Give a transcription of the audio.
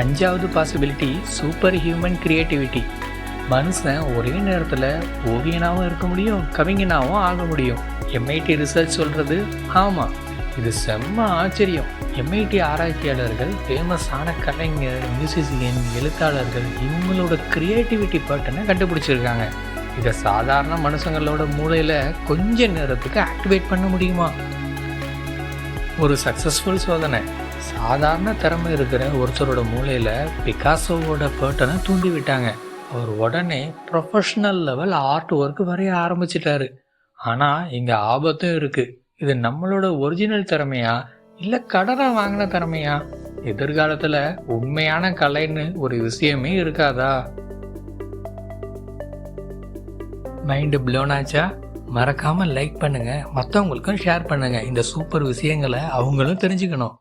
அஞ்சாவது possibility super human creativity மனுஷன் ஒரே நேரத்தில் ஓவியனாகவும் இருக்க முடியும் கவிஞனாகவும் ஆக முடியும். எம்ஐடி ரிசர்ச் சொல்கிறது ஆமாம் இது செம்ம ஆச்சரியம். எம்ஐடி ஆராய்ச்சியாளர்கள் ஃபேமஸான கலைஞர் மியூசிஷியன் எழுத்தாளர்கள் இவங்களோட கிரியேட்டிவிட்டி பட்டனை கண்டுபிடிச்சிருக்காங்க? இதை சாதாரண மனுஷங்களோட மூளையில் கொஞ்ச நேரத்துக்கு ஆக்டிவேட் பண்ண முடியுமா? ஒரு சக்ஸஸ்ஃபுல் சோதனை. சாதாரண திறமை இருக்கிற ஒருத்தரோட மூளையில் பிகாசோவோட பேட்டனை தூண்டி விட்டாங்க. அவர் உடனே ப்ரொஃபஷ்னல் லெவல் ஆர்ட் ஒர்க் வரைய ஆரம்பிச்சிட்டாரு. ஆனால் இங்கே ஆபத்தும் இருக்குது இது நம்மளோட ஒரிஜினல் திறமையா? இல்லை கடனை வாங்கின திறமையா? எதிர்காலத்தில் உண்மையான கலைன்னு ஒரு விஷயமே இருக்காதா? மைண்டு ப்ளோனாச்சா மறக்காமல் லைக் பண்ணுங்கள் மற்றவங்களுக்கும் ஷேர் பண்ணுங்கள் இந்த சூப்பர் விஷயங்களை அவங்களும் தெரிஞ்சுக்கணும்.